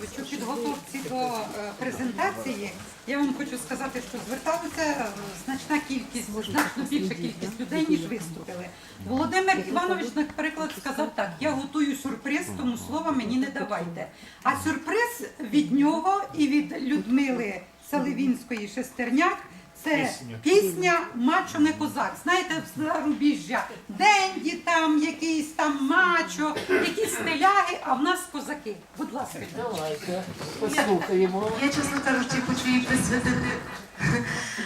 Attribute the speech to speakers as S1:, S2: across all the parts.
S1: Михайловичу, у підготовці до е, презентації я вам хочу сказати, що зверталася е, значна кількість, значно більша кількість людей, ніж виступили. Володимир Іванович, наприклад, сказав так: я готую сюрприз, тому слова мені не давайте. А сюрприз від нього і від Людмили Саливінської Шестерняк. Це пісня Мачо не козак. Знаєте, з зарубіжжя Денді там, якийсь там мачо, якісь стиляги, а в нас козаки. Будь ласка.
S2: Давайте послухаємо.
S3: Я, чесно кажучи, хочу її присвятити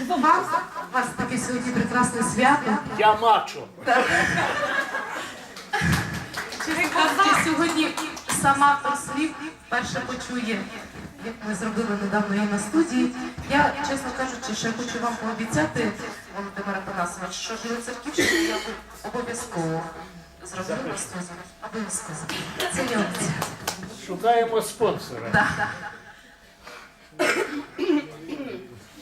S3: вам. У вас таке сьогодні прекрасне свято.
S2: Я мачо.
S3: Чесно кажучи, сьогодні сама автор слів вперше почує, як ми зробили недавно її на студії. Я, чесно кажучи, ще хочу вам пообіцяти, Володимира Панасович, що Білоцерківщину я обов'язково зроблю на студії. Обов'язково. Це я обіцяю.
S2: Шукаємо спонсора.
S3: Да.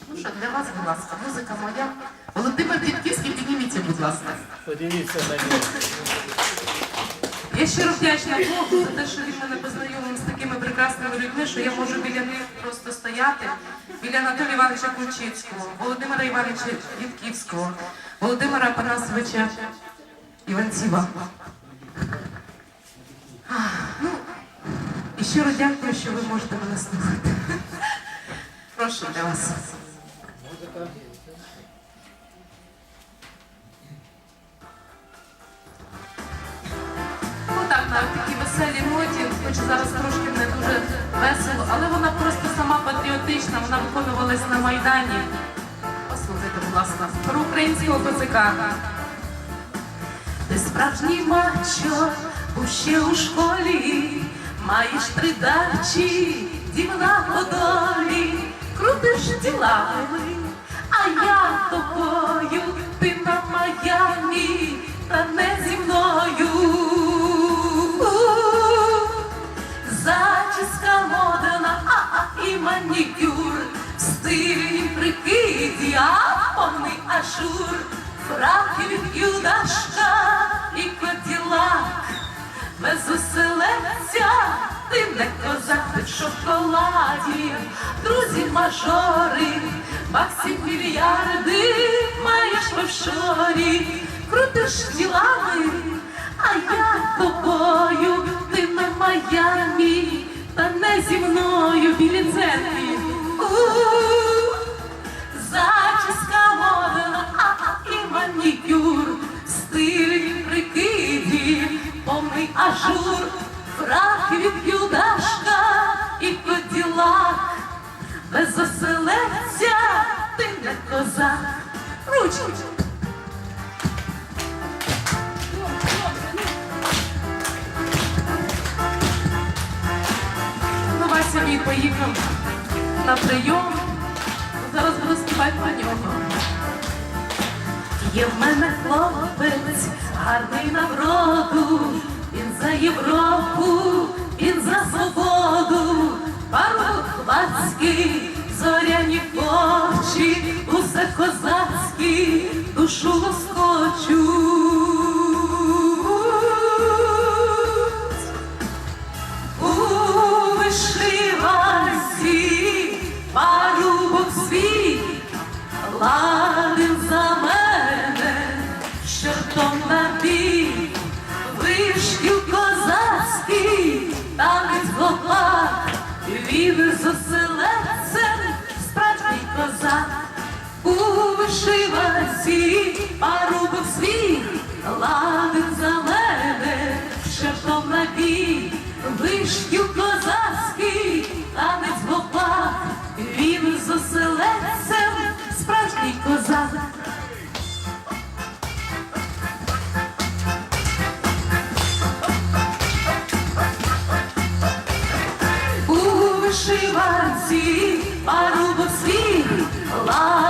S3: Ну що, для вас, будь ласка, музика моя. Володимир Дідківський, підніміться, будь ласка.
S2: Подивіться на нього.
S3: Я щиро вдячна Богу за те, що він мене познайомив з такими прекрасними людьми, що я можу біля них просто стояти, біля Анатолія Івановича Ключицького, Володимира Івановича Дідківського, Володимира Панасовича Іванцева. Ну, і щиро дякую, що ви можете мене слухати. Прошу для вас. Хоч зараз трошки не дуже весело, але вона просто сама патріотична, вона виконувалась на Майдані. Послухайте, будь ласка, про українського козака. Ти справжній мачо, був ще у школі, маєш три дачі, дім на подолі, крутиш ділами, Зачіска модена, а і манікюр, в стилі прикиді, а повний ажур, фраки від юдашка і коділак, без оселедця ти не козак в шоколаді, друзі мажори, баксів мільярди, маєш в офшорі, крутиш ділами, а я зі мною білі церкві. Зачіска модена, і манікюр, стиль прикиді, повний ажур, фрак від юдашка і коділак, без оселедця ти не козак. Ручки. Ну, поїхав на прийом. Зараз буду співати про нього. Є в мене хлопець, гарний на вроду, він за Європу, він за свободу, парубок хвацький, зоряні очі, усе козацький, душу лоскочуть. Щортом на бій, вишків козацький, танець хлопак, він з оселедцем, козак. У вишиванці парубок свій, ладен за мене, щортом на бій, вишків вишиванці парубок свій, ладен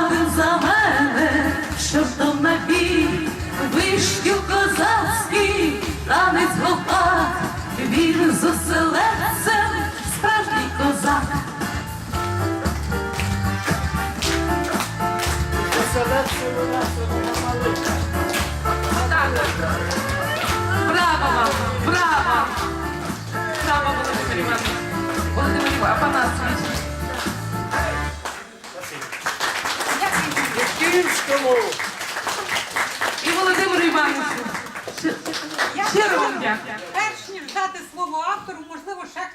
S2: Київському.
S3: І Володимиру Івановичу. Щиро вам дякую.
S1: перш ніж дати слово автору, можливо,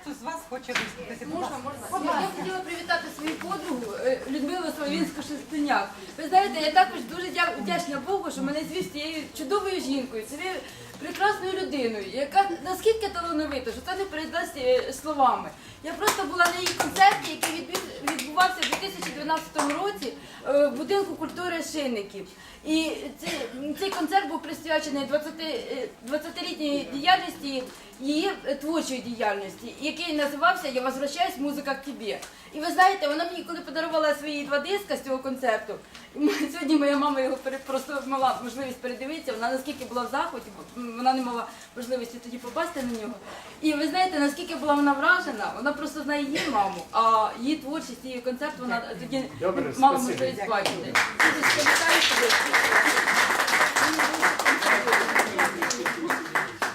S1: хтось з вас хоче виступити.
S4: Можна, можна. Я, хотіла привітати свою подругу е, Людмилу Соловінську Шестеняк. Ви знаєте, я також дуже дя- вдячна Богу, що мене звів з цією чудовою жінкою, цією прекрасною людиною, яка наскільки талановита, що це не передасть е, словами. Я просто була на її концерті, який відбувався у 2012 році е, в будинку культури Шинників. І цей, цей концерт був присвячений 20, е, 20-літній діяльності її е, творчої діяльності, який називався Я возвращаюсь, музика к тебе. І ви знаєте, вона мені коли подарувала свої два диска з цього концерту, сьогодні моя мама його просто мала можливість передивитися, вона наскільки була в захваті, бо вона не мала можливості тоді попасти на нього. І ви знаєте, наскільки була вона вражена, вона просто знає її маму, а її творчість, її концерт вона тоді
S2: Добре,
S4: мала
S2: спасибі.
S4: можливість бачити. Дуже сподіваюся, що-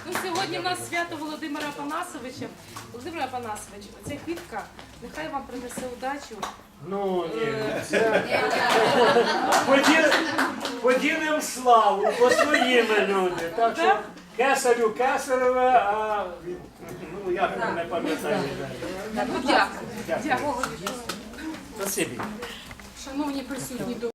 S5: Ну, сьогодні в нас свято Володимира Апанасовича. Володимир Апанасович, ця квітка нехай вам принесе удачу.
S2: Ну, ні, це... Поділ... Поділимо славу по своїми люди. Так що кесарю кесареве, а ну я не пам'ятаю.
S5: Ну, дякую.
S2: Дякую. Спасибі.
S5: Шановні присутні,